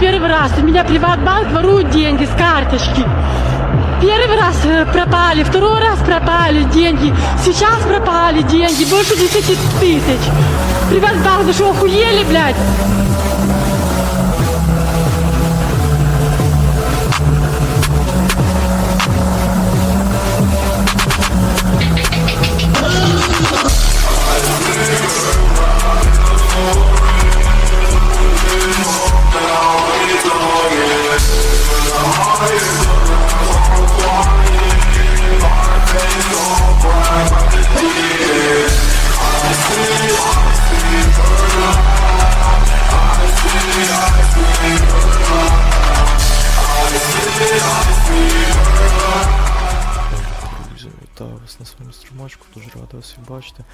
первый раз. У меня Приватбанк ворует деньги с карточки. Первый раз э, пропали, второй раз пропали деньги, сейчас пропали деньги, больше 10 тысяч. Приватбанк, вы что, охуели, блядь? Бачити.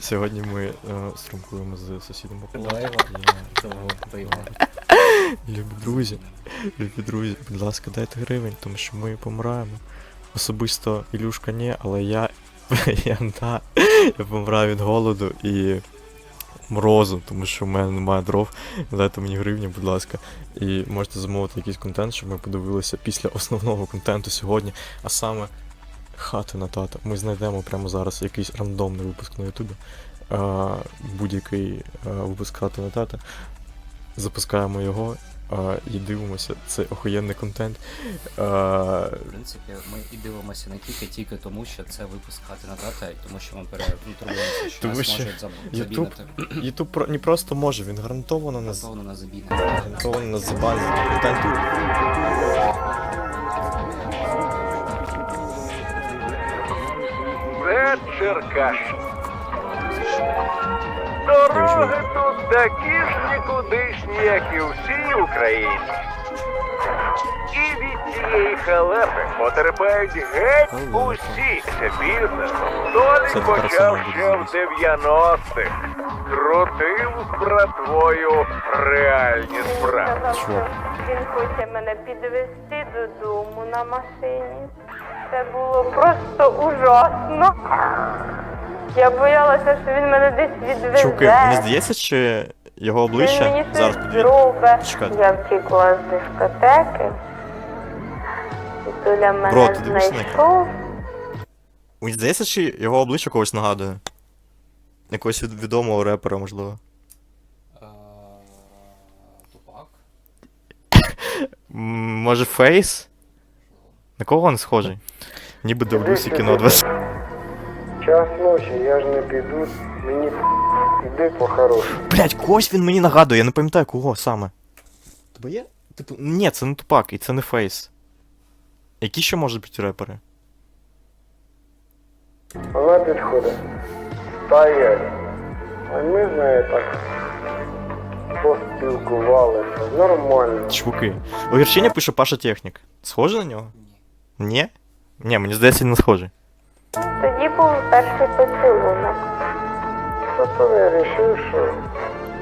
Сьогодні ми е, стримкуємо з сусідом по палаті. Я- Любі друзі, любі друзі, будь ласка, дайте гривень, тому що ми помираємо. Особисто Ілюшка ні, але я, я, да, я помираю від голоду і морозу, тому що в мене немає дров. Дайте мені гривні, будь ласка. І можете замовити якийсь контент, щоб ми подивилися після основного контенту сьогодні, а саме хати на тата. Ми знайдемо прямо зараз якийсь рандомний випуск на Ютубі. Будь-який випуск хати на тата. Запускаємо його е, і дивимося. Це охуєнний контент. Е, В принципі, ми і дивимося не тільки тільки тому, що це випуск хати на дата, тому що ми переінтруємося, що Тому нас що можуть забінити. Ютуб про не просто може, він гарантовано нас Готовно на забіни. гарантовано нас забанить Черкаш. Дороги тут такі ж нікудишні, як і всій Україні. І від цієї халепи потерпають геть усі. Бізнес Це Толік почав ще в 90-х. Крутив з братвою реальні справи. Він хоче мене підвести додому на машині. Це було просто ужасно. Я боялася, що він мене десь відвезе. Чуваки, мені здається, чи його Він мені обличчя зараз підвійне. Я втікла з дискотеки. І Туля мене Бро, ти дивишся на знайшов. Мені здається, чи його обличчя когось нагадує. Якогось від- відомого репера, можливо. Е, Тупак. М, Може Фейс? На кого він схожий? Ніби дивлюся кіно 20. Час ночі, я ж не піду, мені іди по-хорошому. Блять, когось він мені нагадує, я не пам'ятаю кого саме. Тебе є? Типу, ні, це не тупак і це не фейс. Які ще можуть бути репери? Вона підходить. Та. А ми з нею так поспілкувалися. Нормально. Чуваки. Огірчення пише Паша Технік. Схожий на нього? Ні. Ні? Ні, мені здається, не схожий. Тоді був перший поцілунок. Що то вирішив, що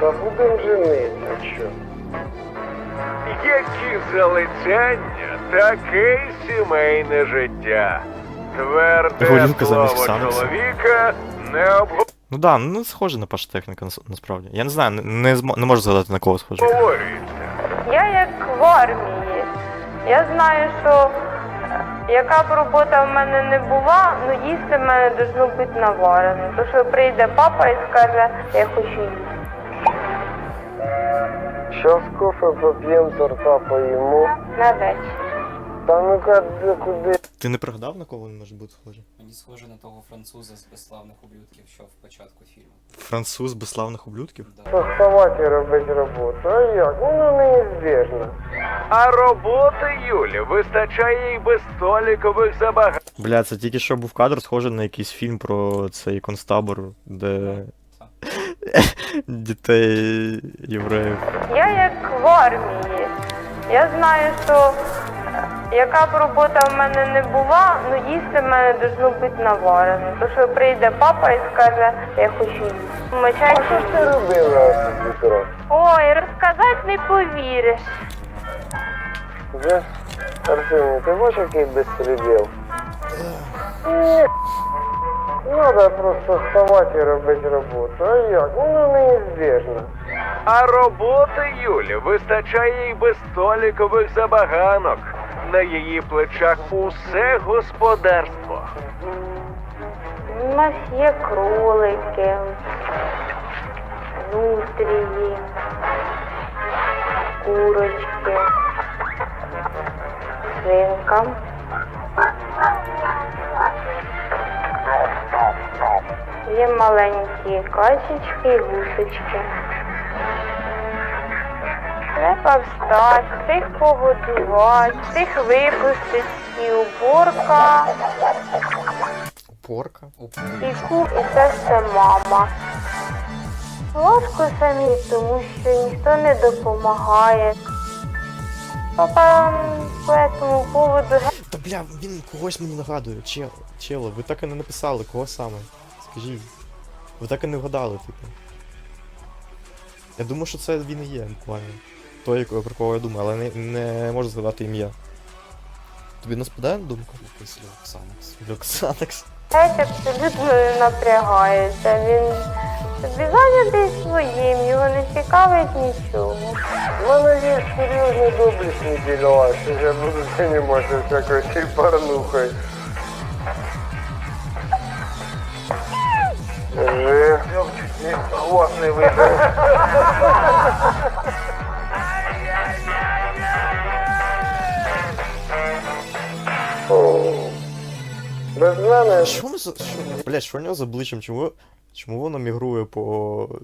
та будемо жениться, що? Які залицяння, таке й сімейне життя. Тверде Горілка замість слово Ксанакса. чоловіка не Ну да, ну схожий на Паша Техніка нас- насправді. Я не знаю, не, не, змо- не можу згадати на кого схожий. обговорюється. Я як в армії. Я знаю, що яка б робота в мене не була, ну їсти в мене должно бути наварено. То що прийде папа і скаже, я хочу їсти. Щас кофе поп'ємо, торта поїмо. На вечір. Та ну-ка, куди? Ти не пригадав, на кого він може бути схожий? Мені схоже на того француза з безславних ублюдків, що в початку фільму. Француз безславних ублюдків? Да. Вставати і робити роботу. А як? Воно неізбіжно. А роботи Юлі вистачає й без столікових забаг. Бля, це тільки що був кадр, схожий на якийсь фільм про цей концтабор, де дітей євреїв. Я як в армії. Я знаю, що яка б робота в мене не була, ну їсти в мене должно бути наварено. То що прийде папа і скаже, я хочу їсти. Ми А що ж ти робила з утра? Ой, розказати не повіриш. Вже? Арсений, ти бачиш, який безпреділ? Ні. Треба просто вставати і робити роботу. А як? Воно неізбіжно. А роботи Юлі вистачає й без столікових забаганок. На її плечах усе господарство. У нас є кролики, нутрії, курочки, свинка. Є маленькі качечки і гусечки. Треба встати, тих погодувати, тих випустити, і уборка. Порка? І ку, і це все мама. Важко самі, тому що ніхто не допомагає. Папа по цьому поводу Та бля, він когось мені нагадує. Чел, чело, ви так і не написали, кого саме? Скажіть. Ви так і не вгадали, типу. Я думаю, що це він і є буквально. Той, якого- про кого я думаю, але не, не можу згадати ім'я. Тобі не спадає на думку? Якийсь Люксанекс. Люксанекс. геть абсолютно не напрягається. Він собі зайнятий своїм, його не цікавить нічого. У мене є серйозні доблесні діла, що я буду займатися всякою чіпарнухою. Скажи. Хвост не вийде. Без мене Що ми за. Що, бля, що в нього за обличчям? Чому, чому воно мігрує по е,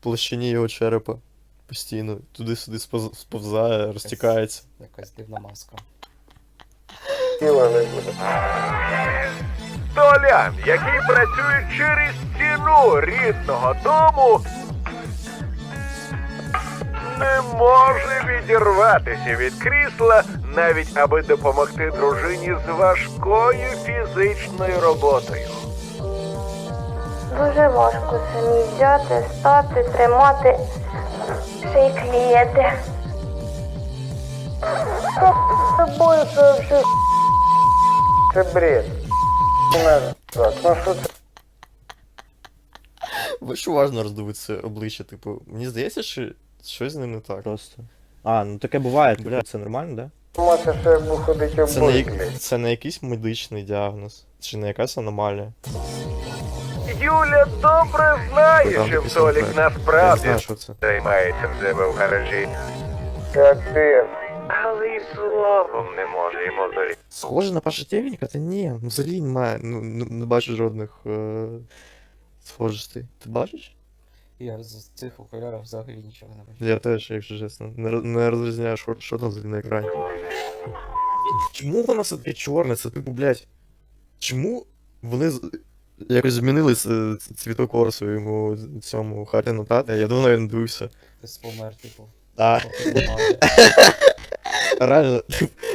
площині його черепа? Постійно. Туди-сюди сповзає, розтікається. Якась дивна маска. тіла не буде. Толян, який працює через стіну рідного дому, не може відірватися від крісла, навіть аби допомогти дружині з важкою фізичною роботою. Дуже важко самі взяти, стати, тримати, ще й клієнти. З тобою це вообще це бред. Так, ну що це? Ви ж уважно роздивитися обличчя, типу, мені здається, що щось з ним не так. Просто. А, ну таке буває, бля, це нормально, да? Це не, як- це не якийсь медичний діагноз, чи не якась аномалія. Юля добре знає, якийсь Толік. Я не насправді знаю, що це. займається в себе в гаражі, Капець. але й словом не може йому зорі. Схоже на Паша техніка? Та ні, ну взагалі немає, ну, ну не бачу жодних е... схожостей. Ти бачиш? Я з цих окулярів взагалі нічого не бачу. Я теж, якщо чесно, не, роз- не розрізняю, що, що там на екрані. Чому воно все таке чорне? Це типу, блядь. Чому вони з- якось змінили ц- ц- цвітокор своєму цьому хаті нотати? Я давно не дивився. Хтось помер, типу. А, реально,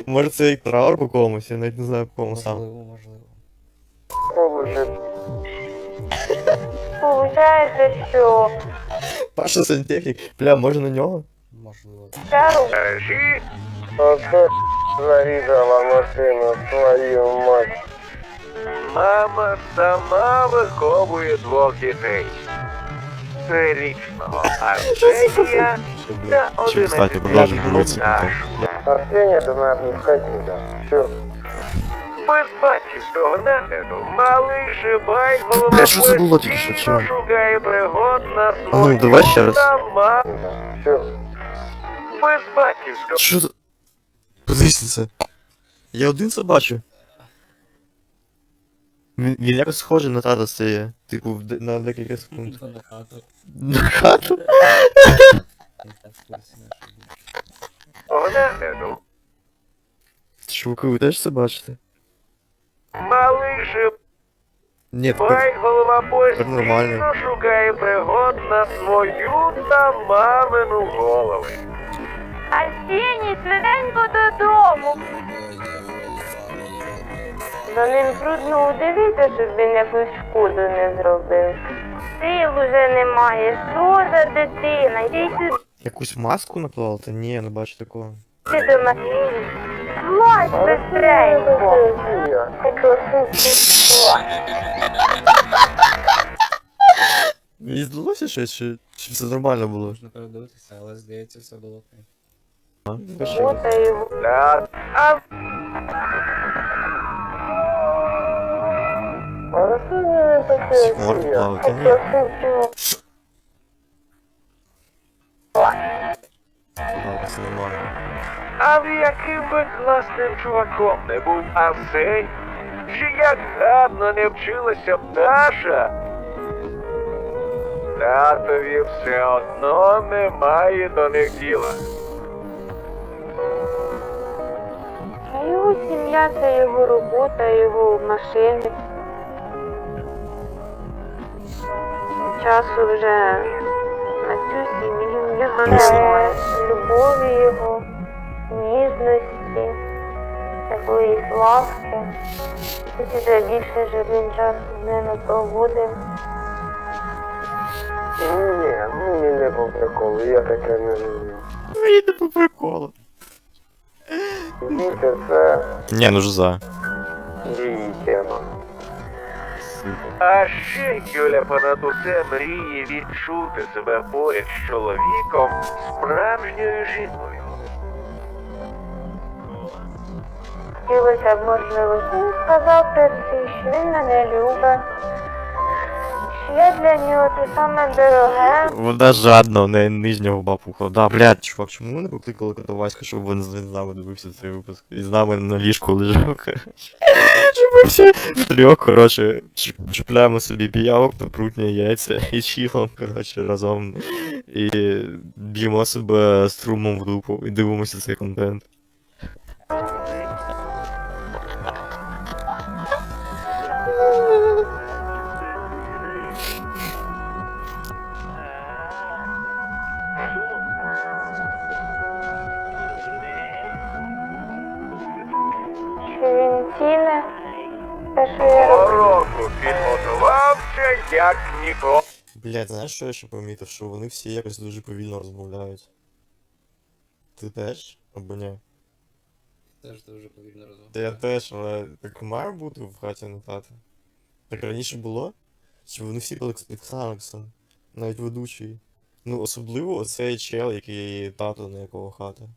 може це як траур по комусь, я навіть не знаю по кому сам. Можливо, можливо. Получається, що Паша сантехнік, бля, може на нього? Можливо. ця рука Гаражі Оце зарізала машину свою мать. мама сама виховує двох дітей. Трирічного Арсенія та Чи, кстати, 11 продовжуй дивитися Наташу. Арсенія до нас не хотіла. Все. Без батьківського нагляду малий шибай голова Бля, що це було тільки що, чого? шукає пригод на ну, давай ще раз. сама. Все. Без батьківського Що це? Подивись на це. Я один це бачу. Він, він якось схожий на тата стає. Типу, в де- на декілька секунд. На хату. На хату? Нагляду Чуваки, ви теж це бачите? Малий Ні, тепер... голова постійно шукає пригод на свою та мамину голови. Арсеній, швиденько додому. За ним трудно удивитися, щоб він якусь шкоду не зробив. Сил уже немає. Що за дитина? Якусь маску наклали? Та ні, я не бачу такого. до мене. Злазь быстренько. Я. Мені здалося щось, чи, чи все нормально було? Можна передивитися, але здається, все було окей. Робота його. Та А... А що не таке? Сморт плавати, ні. Ладно, все нормально. А в яким би класним чуваком не був Арсей, чи як гарно не вчилася б Даша, татові все одно немає до них діла. А його сім'я це його робота, його машини. Часу вже на цю сім'ю немає любові його, ніжності, якоїсь ласки. Хочеться більше, щоб час з ними проводив. Ні, мені не по приколу, я таке не люблю. Мені не по приколу. Діти, це Ні, ну ж за. її тема. А ще Юля понад усе мріє відчути себе поряд з чоловіком, справжньою жінкою. Хотілося б, можливо, він сказав про що він мене любить. Я для нього те саме дороге. Вона жадна, у неї нижня губа пухла. Да, блядь, чувак, чому ви не покликали Котоваська, щоб він з нами дивився цей випуск? І з нами на ліжку лежав. Щоб ми всі трьох, коротше, чіпляємо собі піявок на яйця і чілом, коротше, разом. І б'ємо себе струмом в дупу і дивимося цей контент. Ніколи. Блядь, знаєш, що я ще помітив? Що вони всі якось дуже повільно розмовляють. Ти теж? Або ні? Теж дуже повільно розмовляю. Та я теж, але так має бути в хаті не тата. Так раніше було? Чи вони всі були під Ксанаксом? Навіть ведучий. Ну, особливо оцей чел, який тато на якого хата.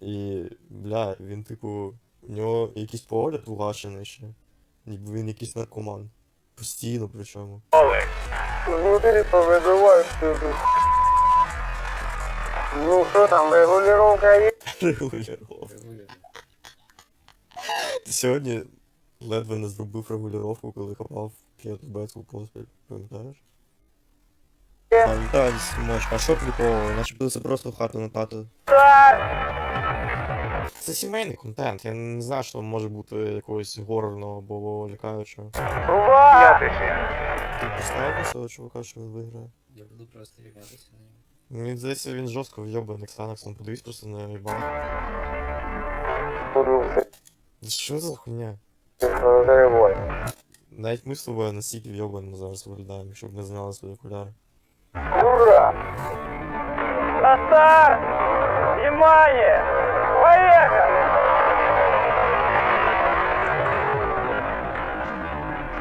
І, бля, він, типу, у нього якийсь погляд угашений ще. Ніби він якийсь наркоман. Постійно причому. Внутрі повидуваю всю тут. Ну що там, регулювання є? Регулювання. Ти сьогодні ледве не зробив регулювання, коли хапав п'яту бетку поспіль, пам'ятаєш? Пам'ятаю, Сімоч, а що прикол? Начебто це просто хата на тато. Це сімейний контент, я не знаю, що там може бути якогось горорного або лякаючого. Ти поставив на цього чувака, що він виграє? Я буду просто рівнятися на нього. Мені здається, він жорстко вйобаний Ксанаксом, подивись просто на все Що за хуйня? Навіть ми з тобою настільки вйобаними зараз виглядаємо, щоб не зняли свої окуляри. Ура! Назар! Внимание! Поехали!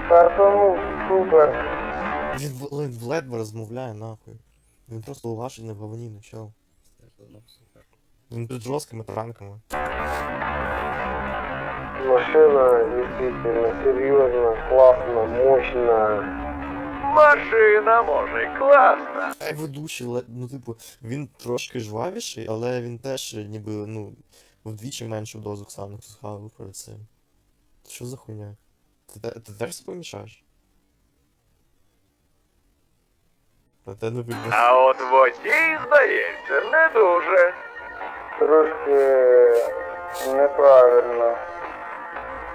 Стартанув, супер. Він в- ледве розмовляє нахуй. Він просто угашений в говні, супер. Він під жорсткими транками. Машина действительно серьезно, классно, мощно. Машина може класна. А й ведучий, ну типу, він трошки жвавіший, але він теж ніби, ну, вдвічі меншу дозу Ксанаксу схавав перед цим. Що за хуйня? Ти, ти теж це помішаєш? Та те не видно. А от водій, здається, не дуже. Трошки неправильно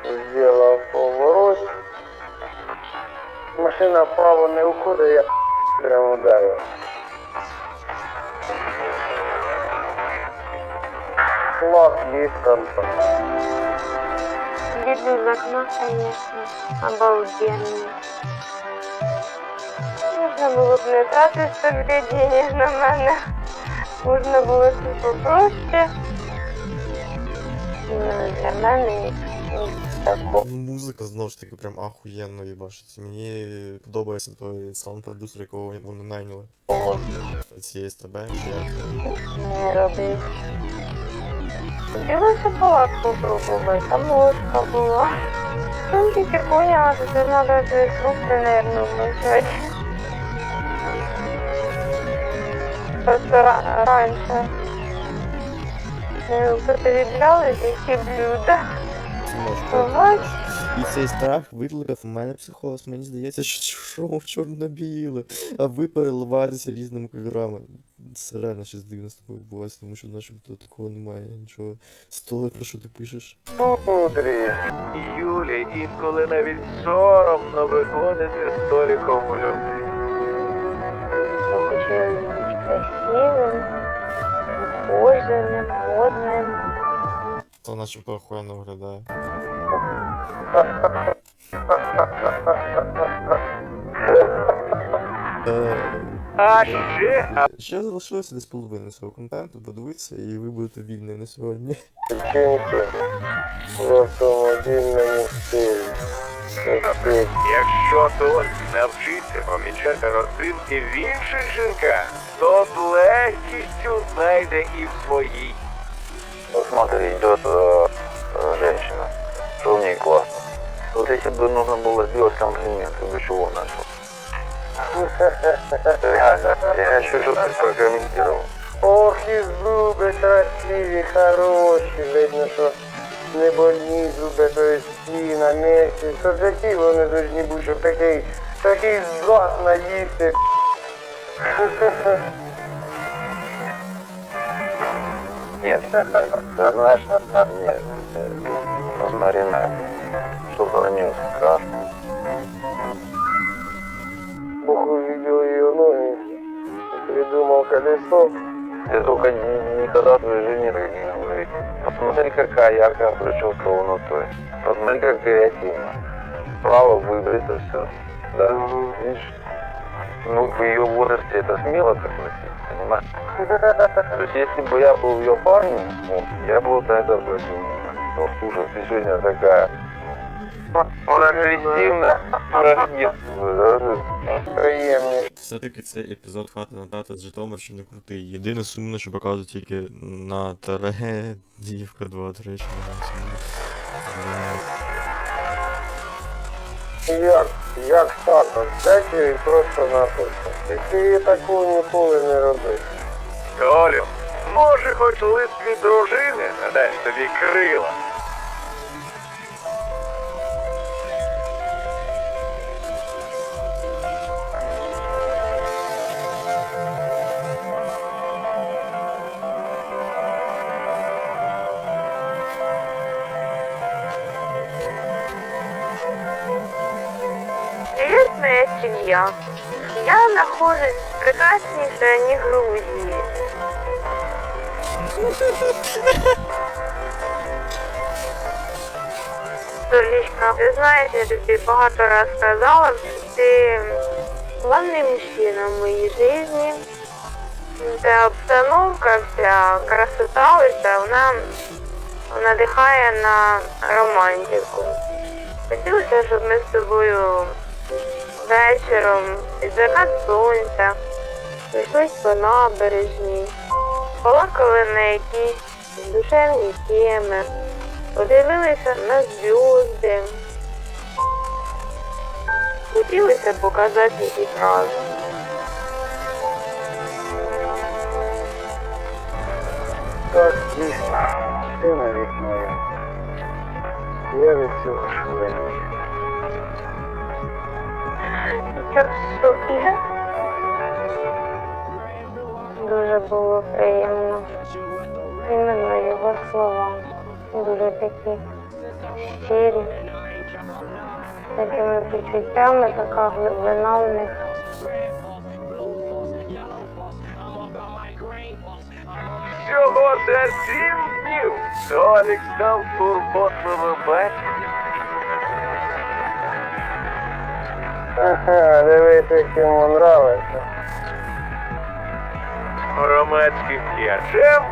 сделал поворот. Машина вправо не уходить, я прямо ударил. Флаг контакт. Бедный в окно, конечно, обалденный. Можна було б не тратити собі денег на мене. Можна було все попроще. Ну, для мене. Ну, Музика знову ж таки прям ахуєнно їбашить. Мені подобається той саунд-продюсер, якого вони найняли. Цієї СТБ, чи як. Не робив. Хотілося палатку попробувати, там ложка була. Ну, тільки поняла, що це треба з фрукти, наверное, вмочати. Просто ра- раніше не употребляли такі блюда. Бувач. І цей страх викликав у мене психоз. Мені здається, що шоу чорно-біле, а ви переливаєтеся різними кольорами. Це реально щось дивне з тобою відбувається, тому що начебто такого немає нічого. З того, про що ти пишеш. Мудрі. Юлі інколи навіть соромно виходити з Толіком у. Хотілося бути красивим, ухоженим, модним. То начебто охуєнно виглядає. А ще Ще залишилося десь половина цього контенту, подивитися, і ви будете вільні на сьогодні. Якщо хтось навчиться помічати родзинки в інших жінках, то з легкістю знайде і в своїй Вот смотри, идет э, э, женщина. Что в ней классно? Вот если бы нужно было сделать комплимент, ты бы чего начал? Реально, я хочу, чтобы ты прокомментировал. Ох, і зуби красиві, хороші, видно, що не больні зуби, то есть всі на місці. То такі вони повинні бути, щоб такий, такий злад наїсти. Нет, знаешь, нет, посмотри на, что про нее страшно. Бог увидел ее ноги, придумал колесо. Ты только ни- никогда своей жене так не говори. Посмотри, какая яркая прическа у Нотой. Посмотри, как креативно. Право выбрито все. Да, видишь? Ну, в ее возрасте это смело так носить, понимаешь? То есть, если бы я был ее парнем, ну, я бы вот на это обратил внимание. Ну, слушай, ты сегодня такая прогрессивная, прогрессивная. Приємні. Все-таки цей епізод хати на тата з Житомирщини крутий. Єдине сумно, що показує тільки на тере дівка 2 3 чи не знаю. як, як так? От Дайте їй просто І Ти такого ніколи не робиш. Толю, може хоч лист від дружини надасть тобі крила. Я нахожусь в прекрасней стране Грузии. Толечка, ты знаешь, я тебе багато раз сказала, что ты главный мужчина в моей жизни. Ця обстановка, вся красота, вся, вона надихає на романтику. Хотілося, щоб ми з тобою вечором закат сонця пройшлись по набережній, балакали на якісь душевні теми, подивилися на зв'язки. Хотілося показати їх разом. Так, дійсно, ти навіть моя. Я від цього шаленію. Я? Дуже було приємно. Іменно його слова. Дуже такі щирі. Такими почуттями, така глибина в них. Всього за сім днів Толік став турботливим батьком. Ага, дивись, як йому нравиться. громадським діячем,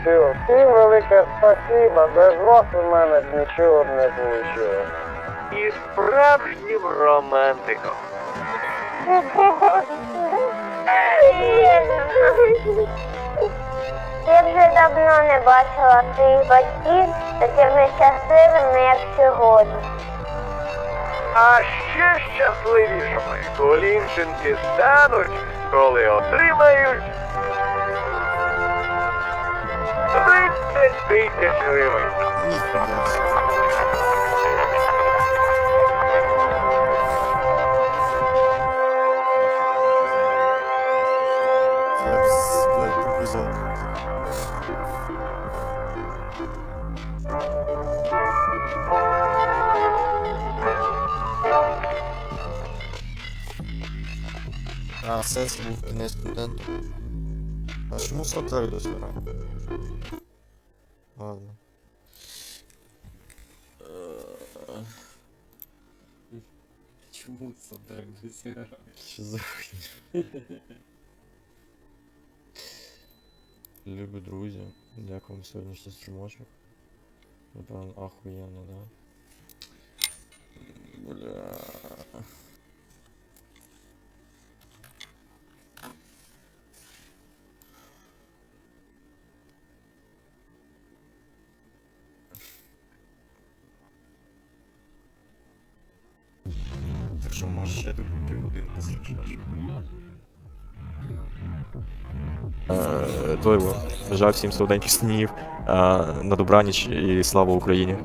Все, всім велике спасибо, без вас у мене б нічого не вийшло. І справжнім романтиком. Я вже давно не бачила своїх батьків такими щасливими, як сьогодні. А ще щасливішими колінчинки стануть, коли отримають 30 тисяч гривень. Був не студентом. А чому сотри до збирає? Ладно. Чому так досягає? Що за хуйня? Любі друзі, дякую вам сьогоднішній стрімочок. Напевно, ахуєнно, да? Бля. Ще тут півгодинки зачекати. То всім солоденьких снів, е, на добраніч і слава Україні.